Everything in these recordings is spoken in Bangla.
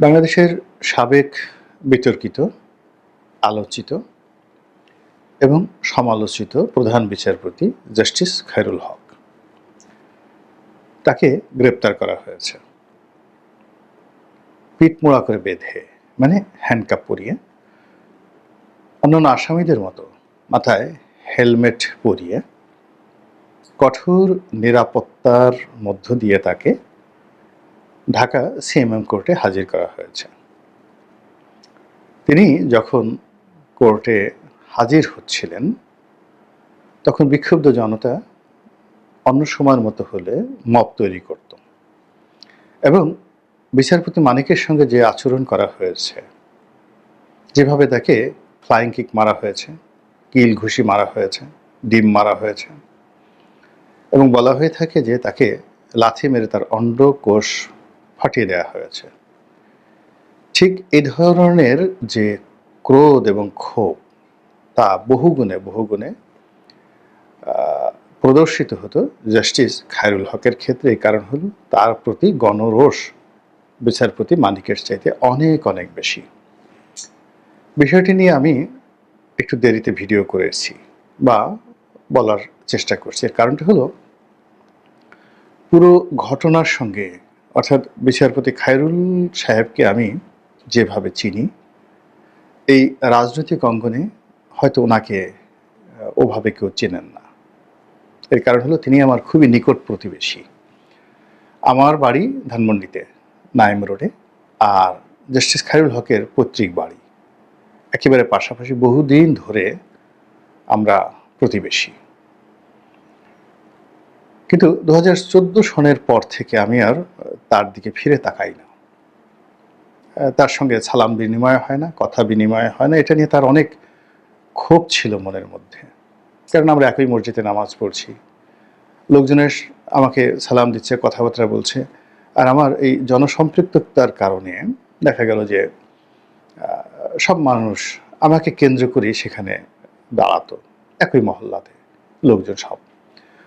বাংলাদেশের সাবেক বিতর্কিত, আলোচিত এবং সমালোচিত প্রধান বিচারপতি জাস্টিস খায়রুল হক। তাকে গ্রেপ্তার করা হয়েছে। পিঠ মোড়া করে বেঁধে মানে হ্যান্ডকাপ পরিয়ে, অন্যান্য আসামিদের মতো মাথায় হেলমেট পরিয়ে, কঠোর নিরাপত্তার মধ্য দিয়ে তাকে ঢাকা সিএমএম কোর্টে হাজির করা হয়েছে। তিনি যখন কোর্টে হাজির হচ্ছিলেন, তখন বিক্ষুব্ধ জনতা অন্য সময়ের মতো হলে মব তৈরি করত এবং বিচারপতি মানিকের সঙ্গে যে আচরণ করা হয়েছে, যেভাবে তাকে ফ্লাইং কিক মারা হয়েছে, কিল ঘুষি মারা হয়েছে, ডিম মারা হয়েছে এবং বলা হয়ে থাকে যে তাকে লাথি মেরে তার অন্ডকোষ ফাটিয়ে দেওয়া হয়েছে। ঠিক এই ধরনের যে ক্রোধ এবং ক্ষোভ, তা বহুগুণে বহুগুণে প্রদর্শিত হতো জাস্টিস খায়রুল হকের ক্ষেত্রে। এই কারণ হলো তার প্রতি গণরোষ বিচারপতি মানিকের চাইতে অনেক অনেক বেশি। বিষয়টি নিয়ে আমি একটু দেরিতে ভিডিও করেছি বা বলার চেষ্টা করছি। এর কারণটা হলো, পুরো ঘটনার সঙ্গে অর্থাৎ বিচারপতি খায়রুল সাহেবকে আমি যেভাবে চিনি, এই রাজনৈতিক অঙ্গনে হয়তো ওনাকে ওভাবে কেউ চেনেন না। এর কারণ হলো তিনি আমার খুবই নিকট প্রতিবেশী। আমার বাড়ি ধানমন্ডিতে, নাইম রোডে, আর জাস্টিস খায়রুল হকের পৈতৃক বাড়ি। একেবারে পাশাপাশি বহুদিন ধরে আমরা প্রতিবেশী। কিন্তু দু হাজার চোদ্দ সনের পর থেকে আমি আর তার দিকে ফিরে তাকাই না। তার সঙ্গে সালাম বিনিময় হয় না, কথা বিনিময় হয় না। এটা নিয়ে তার অনেক ক্ষোভ ছিল মনের মধ্যে। কারণ আমরা একই মসজিদে নামাজ পড়ছি। লোকজনের আমাকে সালাম দিচ্ছে, কথাবার্তা বলছে। আর আমার এই জনসম্পৃক্ততার কারণে দেখা গেল যে সব মানুষ আমাকে কেন্দ্র করে সেখানে দাঁড়াতো, একই মহল্লাতে। লোকজন সব।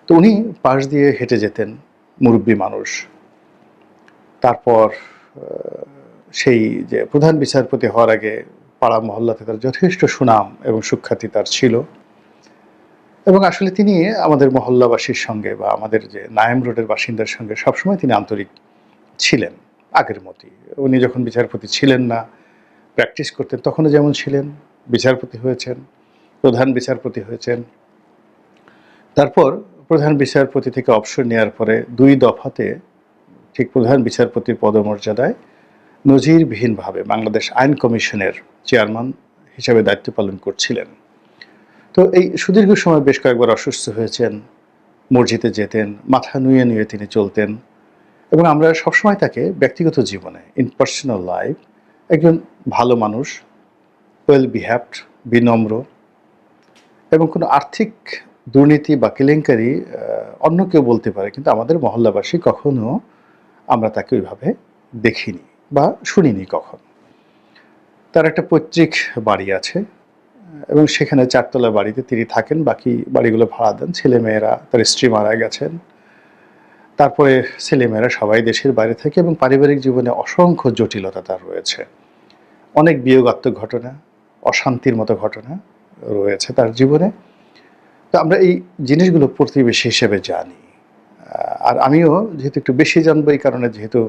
তো উনি পাশ দিয়ে হেঁটে যেতেন, মুরব্বী মানুষ। তারপর সেই যে প্রধান বিচারপতি হওয়ার আগে পাড়া মহল্লাতে তার যথেষ্ট সুনাম এবং সুখ্যাতি তার ছিল। এবং আসলে তিনি আমাদের মহল্লাবাসীর সঙ্গে বা আমাদের যে নায়েম রোডের বাসিন্দার সঙ্গে সবসময় তিনি আন্তরিক ছিলেন, আগের মতোই। উনি যখন বিচারপতি ছিলেন না, প্র্যাকটিস করতেন, তখনও যেমন ছিলেন, বিচারপতি হয়েছেন, প্রধান বিচারপতি হয়েছেন। তারপর প্রধান বিচারপতি থেকে অবসর নেওয়ার পরে দুই দফাতে ঠিক প্রধান বিচারপতির পদমর্যাদায় নজিরবিহীনভাবে বাংলাদেশ আইন কমিশনের চেয়ারম্যান হিসেবে দায়িত্ব পালন করছিলেন। তো এই সুদীর্ঘ সময় বেশ কয়েকবার অসুস্থ হয়েছেন, মসজিদে যেতেন, মাথা নুয়ে নুয়ে তিনি চলতেন এবং আমরা সবসময় তাকে ব্যক্তিগত জীবনে ইন পার্সোনাল লাইফ একজন ভালো মানুষ ওয়েল বিহ্যাভড বিনম্র এবং কোনো আর্থিক দুর্নীতি বা কেলেঙ্কারি অন্য কেউ বলতে পারে, কিন্তু আমাদের মহল্লাবাসী কখনো আমরা তাকে ওইভাবে দেখিনি বা শুনিনি কখন। তার একটা পৈতৃক বাড়ি আছে, এবং সেখানে চারতলা বাড়িতে তিনি থাকেন, বাকি বাড়িগুলো ভাড়া দেন। ছেলেমেয়েরা, তার স্ত্রী মারা গেছেন। তারপরে ছেলেমেয়েরা সবাই দেশের বাইরে থাকে, এবং পারিবারিক জীবনে অসংখ্য জটিলতা তার রয়েছে। অনেক বিয়োগাত্মক ঘটনা, অশান্তির মতো ঘটনা রয়েছে তার জীবনে। তো আমরা এই জিনিসগুলো প্রতিবেশী হিসেবে জানি। আর আমিও যেহেতু একটু বেশি জানব এই কারণে যেহেতু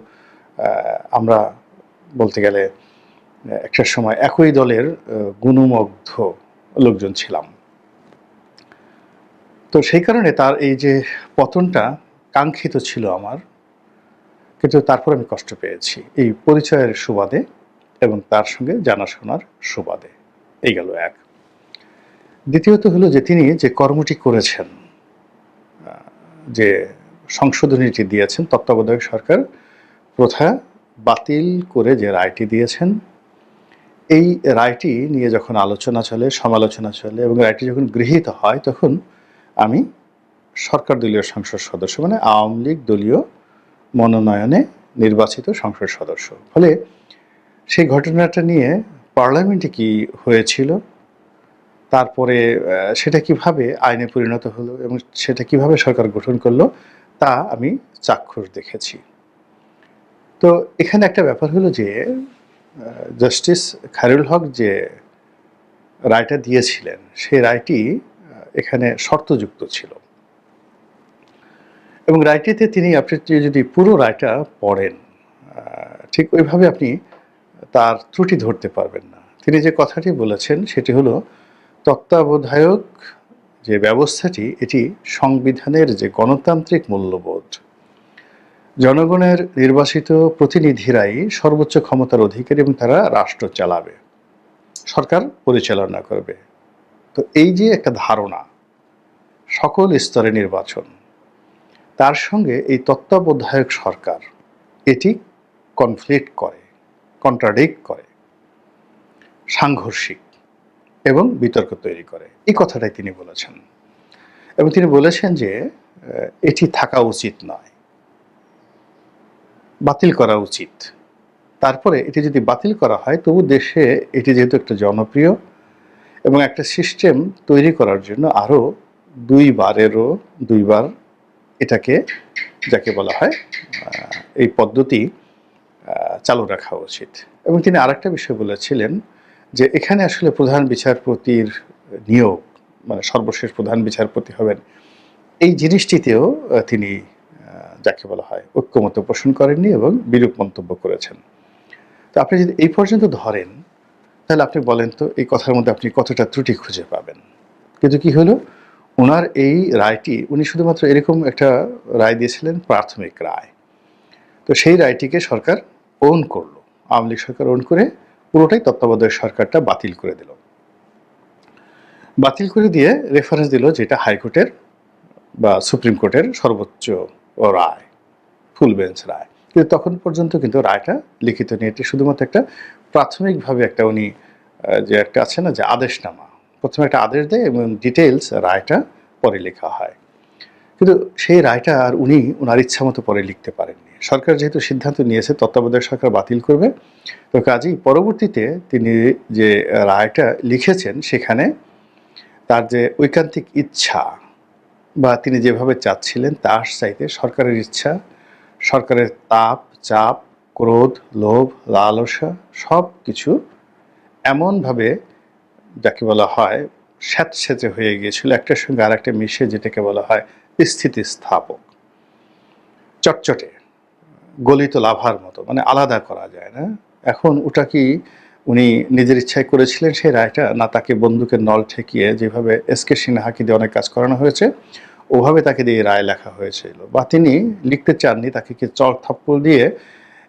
আমরা বলতে গেলে একটা সময় একই দলের গুণমুগ্ধ লোকজন ছিলাম। তো সেই কারণে তার এই যে পতনটা কাঙ্ক্ষিত ছিল আমার, কিন্তু তারপর আমি কষ্ট পেয়েছি। এই পরিচয়ের সুবাদে এবং তার সঙ্গে জানাশোনার সুবাদে। এই গেল এক। দ্বিতীয়ত হলো যে তিনি যে কর্মটি করেছেন যে সংশোধনীটি দিয়েছেন, তত্ত্বাবধায়ক সরকার, প্রথা বাতিল করে যে রায়টি দিয়েছেন, এই রায়টি নিয়ে যখন আলোচনা চলে, সমালোচনা চলে এবং রায়টি যখন গৃহীত হয়, তখন আমি সরকার দলীয় সংসদ সদস্য মানে আওয়ামী লীগ দলীয় মনোনয়নে নির্বাচিত সংসদ সদস্য। ফলে সেই ঘটনাটা নিয়ে পার্লামেন্টে কি হয়েছিল? তারপরে সেটা কীভাবে আইনে পরিণত হলো এবং সেটা কীভাবে সরকার গঠন করল, তা আমি চাক্ষুষ দেখেছি। তো এখানে একটা ব্যাপার হলো যে জাস্টিস খায়রুল হক যে রায়টা দিয়েছিলেন সেই রায়টি এখানে শর্তযুক্ত ছিল। এবং রায়টিতে তিনি আপনি যদি পুরো রায়টা পড়েন ঠিক ওইভাবে আপনি তার ত্রুটি ধরতে পারবেন না। তিনি যে কথাটি বলেছেন, সেটি হলো তত্ত্বাবধায়ক যে ব্যবস্থাটি, এটি সংবিধানের যে গণতান্ত্রিক মূল্যবোধ। জনগণের নির্বাচিত প্রতিনিধিরাই সর্বোচ্চ ক্ষমতার অধিকারী এবং তারা রাষ্ট্র চালাবে। সরকার পরিচালনা করবে। তো এই যে একটা ধারণা, সকল স্তরে নির্বাচন, তার সঙ্গে এই তত্ত্বাবধায়ক সরকার, এটি কনফ্লিক্ট করে কন্ট্রাডিক্ট করে, সাংঘর্ষিক। এবং বিতর্ক তৈরি করে। এই কথাটাই তিনি বলেছেন। এবং তিনি বলেছেন যে এটি থাকা উচিত নয়। বাতিল করা উচিত। তারপরে এটি যদি বাতিল করা হয়, তবু দেশে এটি যেহেতু একটা জনপ্রিয় এবং একটা সিস্টেম তৈরি করার জন্য আরও দুইবারেরও দুইবার এটাকে, যাকে বলা হয় এই পদ্ধতি চালু রাখা উচিত। এবং তিনি আরেকটা বিষয় বলেছিলেন যে এখানে আসলে প্রধান বিচারপতির নিয়োগ মানে সর্বশেষ প্রধান বিচারপতি হবেন, এই জিনিসটিতেও তিনি যাকে বলা হয় ঐক্যমত পোষণ করেননি এবং বিরূপ মন্তব্য করেছেন। তো আপনি যদি এই পর্যন্ত ধরেন, তাহলে আপনি বলেন তো এই কথার মধ্যে আপনি কতটা ত্রুটি খুঁজে পাবেন? কিন্তু কি হলো? ওনার এই রায়টি, উনি শুধুমাত্র এরকম একটা রায় দিয়েছিলেন, প্রাথমিক রায়। তো সেই রায়টিকে সরকার ওন করল। আওয়ামী লীগ সরকার ওন করে পুরোটাই তত্ত্বাবধায়ক সরকারটা বাতিল করে দিল। বাতিল করে দিয়ে রেফারেন্স দিল যেটা হাইকোর্টের বা সুপ্রিম কোর্টের সর্বোচ্চ রায়, ফুল বেঞ্চ রায়। কিন্তু তখন পর্যন্ত কিন্তু রায়টা লিখিত নিয়ে এটি শুধুমাত্র একটা প্রাথমিকভাবে একটা উনি যে একটা আছে না, যে আদেশনামা। প্রথমে একটা আদেশ দেয় এবং ডিটেলস রায়টা পরে লেখা হয়। কিন্তু সেই রায়টা আর উনি ওনার ইচ্ছা মতো পরে লিখতে পারেননি। সরকার যেহেতু সিদ্ধান্ত নিয়েছে, তত্ত্বাবধায়ক সরকার বাতিল করবে, তো কাজেই পরবর্তীতে তিনি যে রায়টা লিখেছেন সেখানে তার যে ঐকান্তিক ইচ্ছা বা তিনি যেভাবে চাচ্ছিলেন তার চাইতে সরকারের ইচ্ছা, সরকারের তাপ, চাপ, ক্রোধ, লোভ, লালসা সব কিছু এমনভাবে যাকে বলা হয় স্যাঁতস্যাঁতে হয়ে গিয়েছিল, একটার সঙ্গে আর একটা মিশে যেটাকে বলা হয় স্থিতিস্থাপক চটচটে, গলিত লাভার মতো মানে আলাদা করা যায় না। এখন ওটা কি উনি নিজের ইচ্ছায় করেছিলেন, সেই রায়টা? না, তাকে বন্দুকের নল ঠেকিয়ে যেভাবে এস কে সিনহাকে দিয়ে অনেক কাজ করানো হয়েছে, ওভাবে তাকে দিয়ে রায় লেখা হয়েছিল। বা তিনি লিখতে চাননি, তাকে কি চর থাপ্পড় দিয়ে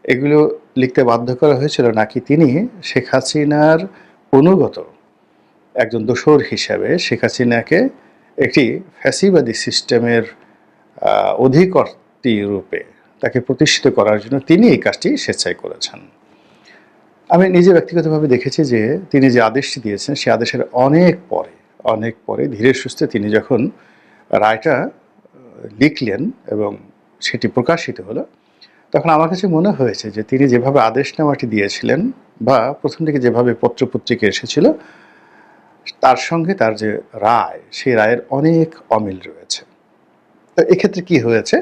এগুলো লিখতে বাধ্য করা হয়েছিল? নাকি তিনি শেখ হাসিনার অনুগত একজন দোসর হিসাবে শেখ হাসিনাকে একটি ফ্যাসিবাদী সিস্টেমের অধিকর্তী রূপে তাকে প্রতিষ্ঠিত করার জন্য তিনি এই কাজটি স্বেচ্ছায় করেছেন। আমি নিজে ব্যক্তিগতভাবে দেখেছি যে তিনি যে আদেশটি দিয়েছেন, সে আদেশের অনেক পরে অনেক পরে, ধীরে সুস্থে তিনি যখন রায়টা লিখলেন এবং সেটি প্রকাশিত হলো, তখন আমার কাছে মনে হয়েছে যে তিনি যেভাবে আদেশ আদেশনামাটি দিয়েছিলেন বা প্রথম থেকে যেভাবে পত্রপত্রিকা এসেছিল তার সঙ্গে তার যে রায়, সেই রায়ের অনেক অমিল রয়েছে। তো এক্ষেত্রে কি হয়েছে?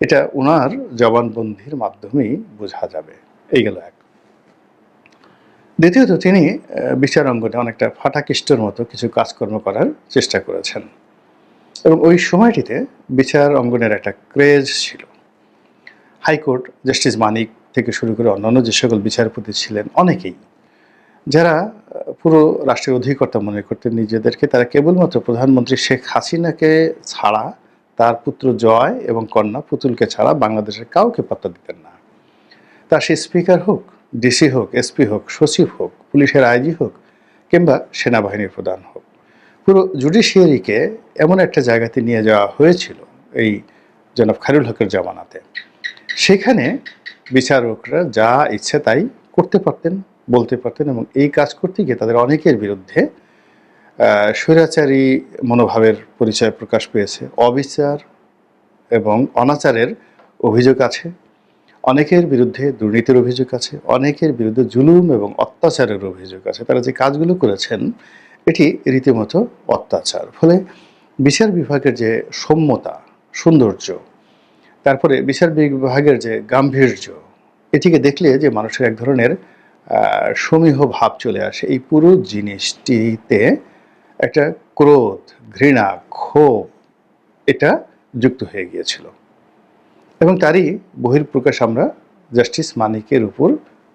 এটা ওনার জবানবন্দির মাধ্যমেই বোঝা যাবে। এই গেল এক। দ্বিতীয়ত, তিনি বিচার অঙ্গনে অনেকটা ফাটাকিষ্টর মতো কিছু কাজকর্ম করার চেষ্টা করেছেন। এবং ওই সময়টিতে বিচার অঙ্গনের একটা ক্রেজ ছিল। হাইকোর্ট জাস্টিস মানিক থেকে শুরু করে অন্যান্য যে সকল বিচারপতি ছিলেন, অনেকেই যারা পুরো রাষ্ট্রের অধিকর্তা মনে করতেন নিজেদেরকে, তারা কেবলমাত্র প্রধানমন্ত্রী শেখ হাসিনাকে ছাড়া, তার পুত্র জয় এবং কন্যা পুতুলকে ছাড়া বাংলাদেশের কাউকে পাত্তা দিতেন না। তা সে স্পিকার হোক, ডিসি হোক, এসপি হোক, সচিব হোক, পুলিশের আইজি হোক, কিংবা সেনাবাহিনীর প্রধান হোক। পুরো জুডিশিয়ারিকে এমন একটা জায়গাতে নিয়ে যাওয়া হয়েছিল, এই জনাব খায়রুল হকের জামানাতে। সেখানে বিচারকরা যা ইচ্ছে তাই করতে পারতেন। বলতে পারতেন এবং এই কাজ করতে গিয়ে তাদের অনেকের বিরুদ্ধে স্বৈরাচারী মনোভাবের পরিচয় প্রকাশ পেয়েছে। অবিচার এবং অনাচারের অভিযোগ আছে, অনেকের বিরুদ্ধে দুর্নীতির অভিযোগ আছে, অনেকের বিরুদ্ধে জুলুম এবং অত্যাচারের অভিযোগ আছে। তারা যে কাজগুলো করেছেন, এটি রীতিমতো অত্যাচার। ফলে বিচার বিভাগের যে সৌম্যতা, সৌন্দর্য, তারপরে বিচার বিভাগের যে গাম্ভীর্য, এটিকে দেখলে যে মানুষের এক ধরনের সমীহ ভাব চলে আসে। এই পুরো জিনিসটিতে একটা ক্রোধ, ঘৃণা, ক্ষোভ, এটা যুক্ত হয়ে গিয়েছিল। এবং তারই বহির্প্রকাশ আমরা জাস্টিস মানিকের উপর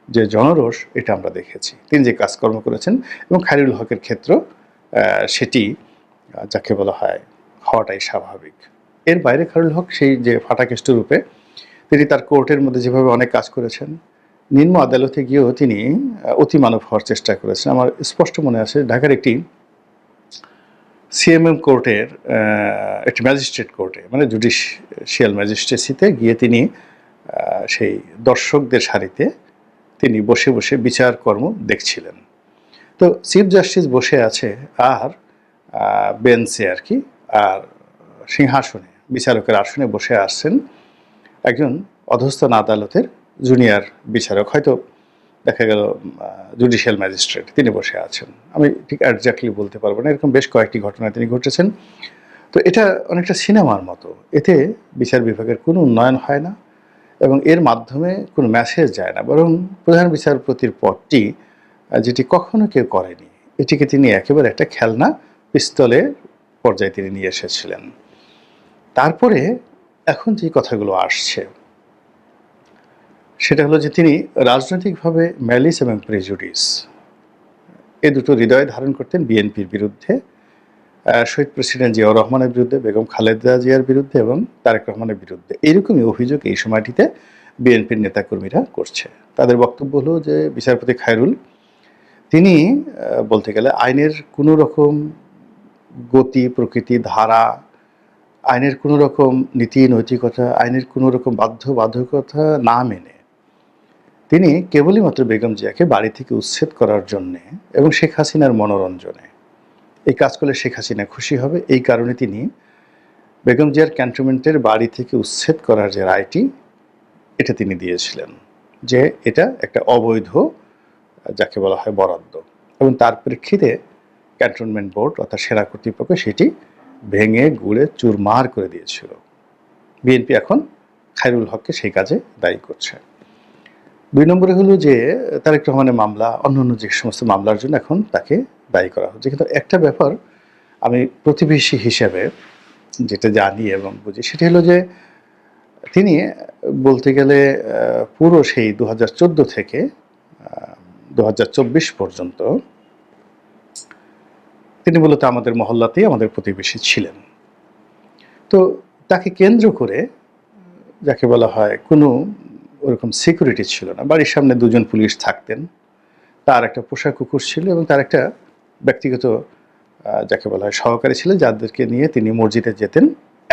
যে জনরোষ, এটা আমরা দেখেছি। তিনি যে কাজকর্ম করেছেন এবং খায়রুল হকের ক্ষেত্র সেটি যাকে বলা হয়, হওয়াটাই স্বাভাবিক। এর বাইরে খায়রুল হক সেই যে ফাটাকেষ্ট রূপে, তিনি তার কোর্টের মধ্যে যেভাবে অনেক কাজ করেছেন নিম্ন আদালতে গিয়েও তিনি অতিমানব হওয়ার চেষ্টা করেছেন। আমার স্পষ্ট মনে আছে, ঢাকার একটি সিএমএম কোর্টের একটি ম্যাজিস্ট্রেট কোর্টে মানে জুডিশিয়াল ম্যাজিস্ট্রেসিতে গিয়ে তিনি সেই দর্শকদের সারিতে তিনি বসে বসে বিচার কর্ম দেখছিলেন। তো চিফ জাস্টিস বসে আছে, আর বেঞ্চে আর কি আর সিংহাসনে, বিচারকের আসনে বসে আসছেন একজন অধস্তন আদালতের জুনিয়র বিচারক, হয়তো দেখা গেল জুডিশিয়াল ম্যাজিস্ট্রেট তিনি বসে আছেন। আমি ঠিক একজাক্টলি বলতে পারব না, এরকম বেশ কয়েকটি ঘটনা তিনি ঘটেছেন। তো এটা অনেকটা সিনেমার মতো। এতে বিচার বিভাগের কোনো উন্নয়ন হয় না এবং এর মাধ্যমে কোনো মেসেজ যায় না। বরং প্রধান বিচারপতির পদটি যেটি কখনো কেউ করেনি, এটিকে তিনি একেবারে একটা খেলনা পিস্তলের পর্যায়ে তিনি নিয়ে এসেছিলেন। তারপরে এখন যে কথাগুলো আসছে সেটা হলো যে তিনি রাজনৈতিকভাবে ম্যালিস এবং প্রেজুডিস, এ দুটো হৃদয় ধারণ করতেন বিএনপির বিরুদ্ধে শহীদ প্রেসিডেন্ট জিয়াউর রহমানের বিরুদ্ধে, বেগম খালেদা জিয়ার বিরুদ্ধে এবং তারেক রহমানের বিরুদ্ধে। এইরকমই অভিযোগ এই সময়টিতে বিএনপির নেতাকর্মীরা করছে। তাদের বক্তব্য হলো যে বিচারপতি খায়রুল, তিনি বলতে গেলে আইনের কোনো রকম গতি, প্রকৃতি, ধারা, আইনের কোনো রকম নীতি, নৈতিকতা, আইনের কোনো রকম বাধ্য বাধ্যকতা না মেনে তিনি কেবলই মাত্র বেগম জিয়াকে বাড়ি থেকে উচ্ছেদ করার জন্যে এবং শেখ হাসিনার মনোরঞ্জনে। এই কাজ করলে শেখ হাসিনা খুশি হবে, এই কারণে তিনি বেগম জিয়ার ক্যান্টনমেন্টের বাড়ি থেকে উচ্ছেদ করার যে রায়টি, এটা তিনি দিয়েছিলেন, যে এটা একটা অবৈধ, যাকে বলা হয় বরাদ্দ। এবং তার প্রেক্ষিতে ক্যান্টনমেন্ট বোর্ড, অর্থাৎ সেরা কর্তৃপক্ষ সেটি ভেঙে, গুড়ে, চুরমার করে দিয়েছিল। বিএনপি এখন খায়রুল হককে সেই কাজে দায়ী করছে। দুই নম্বরে হলো যে, তারেক রহমানের মামলা, অন্য অন্য যে সমস্ত মামলার জন্য এখন তাকে দায়ী করা হচ্ছে। কিন্তু একটা ব্যাপার আমি প্রতিবেশী হিসেবে যেটা জানি এবং বুঝি, সেটি হলো যে, তিনি বলতে গেলে পুরো সেই দু হাজার চোদ্দ থেকে দু হাজার চব্বিশ পর্যন্ত তিনি মূলত আমাদের মহল্লাতেই আমাদের প্রতিবেশী ছিলেন। তো তাকে কেন্দ্র করে, যাকে বলা হয় কোনো ওরকম সিকিউরিটি ছিল না। বাড়ির সামনে দুজন পুলিশ থাকতেন। তার একটা পোষা কুকুর ছিল এবং তার একটা ব্যক্তিগত যাকে বলা হয় সহকারী ছিল, যাদেরকে নিয়ে তিনি মসজিদে যেতেন।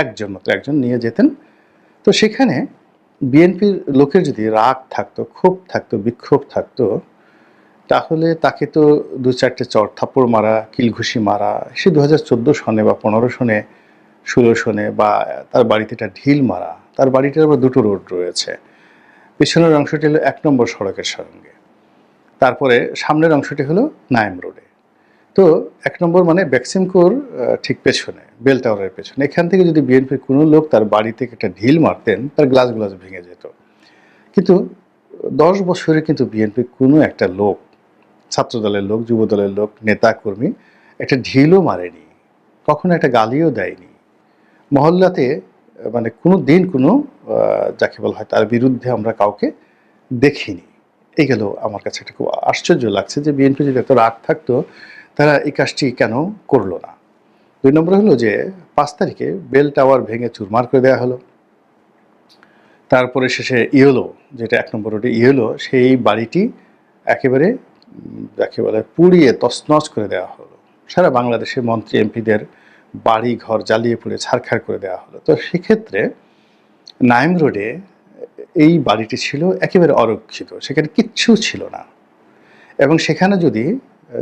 একজন মাত্র একজন নিয়ে যেতেন। তো সেখানে বিএনপির লোকের যদি রাগ থাকতো, ক্ষোভ থাকতো, বিক্ষোভ থাকতো, তাহলে তাকে তো দু চারটে চর থাপ্পড় মারা, কিলঘুষি মারা, সে দু হাজার চোদ্দ সনে বা পনেরো সনে, ষোলো সনে বা তার বাড়িতে একটা ঢিল মারা, তার বাড়িটার আবার দুটো রোড রয়েছে। পিছনের অংশটি হলো এক নম্বর সড়কের সঙ্গে তারপরে সামনের অংশটি হলো নাইম রোডে। তো এক নম্বর মানে ব্যাক্সিমকোর ঠিক পেছনে, বেল টাওয়ারের পেছনে। এখান থেকে যদি বিএনপির কোনো লোক তার বাড়ি থেকে একটা ঢিল মারতেন, তার গ্লাস গ্লাস ভেঙে যেত। কিন্তু দশ বছরে কিন্তু বিএনপির কোনো একটা লোক, ছাত্রদলের লোক, যুবদলের লোক নেতা কর্মী একটা ঢিলও মারেনি, কখনো একটা গালিও দেয়নি। মহল্লাতে মানে কোনো দিন কোনো যাকে বলা হয় তার বিরুদ্ধে আমরা কাউকে দেখিনি। এই গেল আমার কাছে একটা খুব আশ্চর্য লাগছে যে বিএনপি যদি এত রাগ থাকতো, তারা এই কাজটি কেন করল না? দুই নম্বর হলো যে পাঁচ তারিখে বেল টাওয়ার ভেঙে চুরমার করে দেওয়া হলো। তারপরে শেষে ইয়েলো, যেটা এক নম্বর রোডে ইয়েলো, সেই বাড়িটি একেবারে যাকে বলে পুড়িয়ে তছনছ করে দেওয়া হলো। সারা বাংলাদেশের মন্ত্রী এমপিদের বাড়ি ঘর জ্বালিয়ে পুড়ে ছারখার করে দেওয়া হলো। তো সেক্ষেত্রে নাইম রোডে এই বাড়িটি ছিল একেবারে অরক্ষিত, সেখানে কিচ্ছু ছিল না। এবং সেখানে যদি,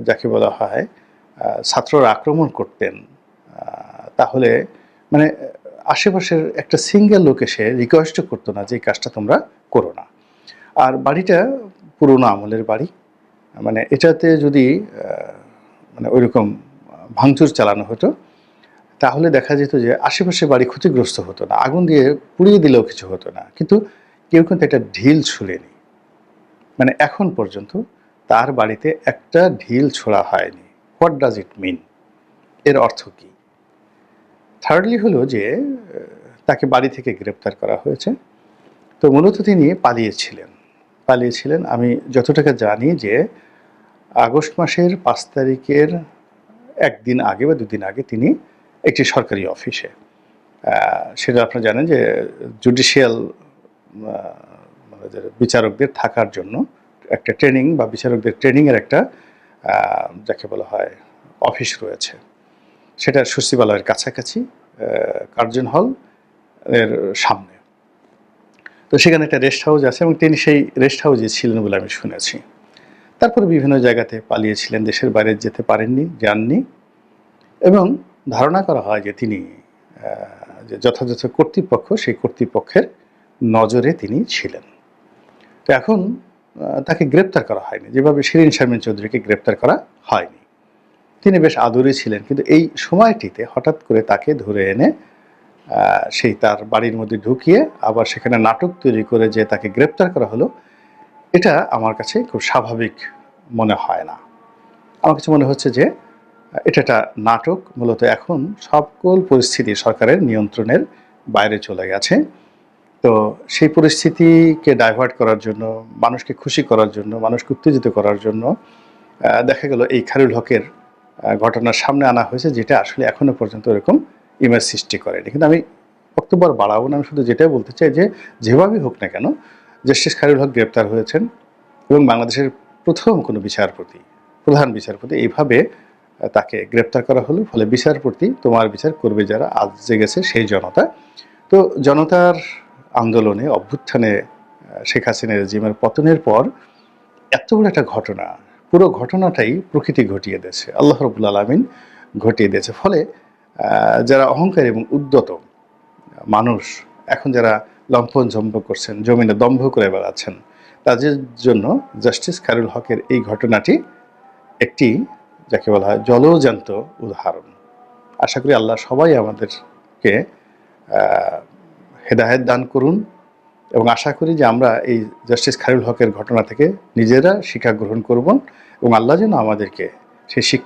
যাকে বলা হয় ছাত্ররা আক্রমণ করতেন তাহলে মানে আশেপাশের একটা সিঙ্গেল লোক এসে রিকোয়েস্ট করতো না যে এই কাজটা তোমরা করো না। আর বাড়িটা পুরোনো আমলের বাড়ি মানে এটাতে যদি মানে ওইরকম ভাঙচুর চালানো হতো তাহলে দেখা যেত যে আশেপাশে বাড়ি ক্ষতিগ্রস্ত হতো না, আগুন দিয়ে পুড়িয়ে দিলেও কিছু হতো না। কিন্তু কেউ কিন্তু একটা ঢিল ছুলেনি। মানে এখন পর্যন্ত তার বাড়িতে একটা ঢিল ছোড়া হয়নি। হোয়াট ডাজ ইট মিন এর অর্থ কী? থার্ডলি হলো যে তাকে বাড়ি থেকে গ্রেপ্তার করা হয়েছে। তো মূলত তিনি পালিয়েছিলেন। পালিয়েছিলেন, আমি যতটুকু জানি যে, আগস্ট মাসের পাঁচ তারিখের একদিন আগে বা দুদিন আগে তিনি একটি সরকারি অফিসে। সেটা আপনারা জানেন যে জুডিশিয়াল বিচারকদের থাকার জন্য একটা ট্রেনিং বা বিচারকদের ট্রেনিংয়ের একটা যাকে বলা হয় অফিস রয়েছে। সেটা সচিবালয়ের কাছাকাছি কার্জন হল এর সামনে। তো সেখানে একটা রেস্ট হাউস আছে এবং তিনি সেই রেস্ট হাউসে ছিলেন বলে আমি শুনেছি। তারপরে বিভিন্ন জায়গাতে পালিয়েছিলেন, দেশের বাইরে যেতে পারেননি, যাননি এবং ধারণা করা হয় যে তিনি যে যথাযথ কর্তৃপক্ষ, সেই কর্তৃপক্ষের নজরে তিনি ছিলেন। তো এখন তাকে গ্রেপ্তার করা হয়নি। যেভাবে শিরিন শারমিন চৌধুরীকে গ্রেপ্তার করা হয়নি। তিনি বেশ আদুরে ছিলেন, কিন্তু এই সময়টিতে হঠাৎ করে তাকে ধরে এনে সেই তার বাড়ির মধ্যে ঢুকিয়ে আবার সেখানে নাটক তৈরি করে যে তাকে গ্রেপ্তার করা হলো, এটা আমার কাছে খুব স্বাভাবিক মনে হয় না। আমার কাছে মনে হচ্ছে যে এটা একটা নাটক, মূলত এখন সকল পরিস্থিতি সরকারের নিয়ন্ত্রণের বাইরে চলে গেছে। তো সেই পরিস্থিতিকে ডাইভার্ট করার জন্য, মানুষকে খুশি করার জন্য, মানুষকে উত্তেজিত করার জন্য দেখা গেল এই খারুল হকের ঘটনার সামনে আনা হয়েছে, যেটা আসলে এখনও পর্যন্ত এরকম ইমেজ সৃষ্টি করেনি। কিন্তু আমি বক্তব্য আর বাড়াবো না, আমি শুধু যেটাই বলতে চাই যে যেভাবেই হোক না কেন জাস্টিস খারুল হক গ্রেপ্তার হয়েছেন এবং বাংলাদেশের প্রথম কোনো বিচারপতি, প্রধান বিচারপতি এইভাবে তাকে গ্রেপ্তার করা হলো, ফলে বিচারপতি তোমার বিচার করবে যারা আজ জেগেছে সেই জনতা। তো জনতার আন্দোলনে, অভ্যুত্থানে শেখ হাসিনা রেজিমের পতনের পর এত বড় একটা ঘটনা, পুরো ঘটনাটাই প্রকৃতি ঘটিয়ে দিয়েছে, আল্লাহ রবুল আলমিন ঘটিয়ে দিয়েছে। ফলে যারা অহংকার এবং উদ্যত মানুষ, এখন যারা লম্পন জম্প করছেন, জমিনে দম্ভ করে বেড়াচ্ছেন, তাদের জন্য জাস্টিস খায়রুল হকের এই ঘটনাটি একটি যাকে বলা হয় জলজান্ত উদাহরণ। আশা করি আল্লাহ সবাই আমাদেরকে হেদায়ত দান করুন এবং আশা করি যে আমরা এই জাস্টিস খারুল হকের ঘটনা থেকে নিজেরা শিক্ষা গ্রহণ করব এবং আল্লাহ যেন আমাদেরকে সেই শিক্ষা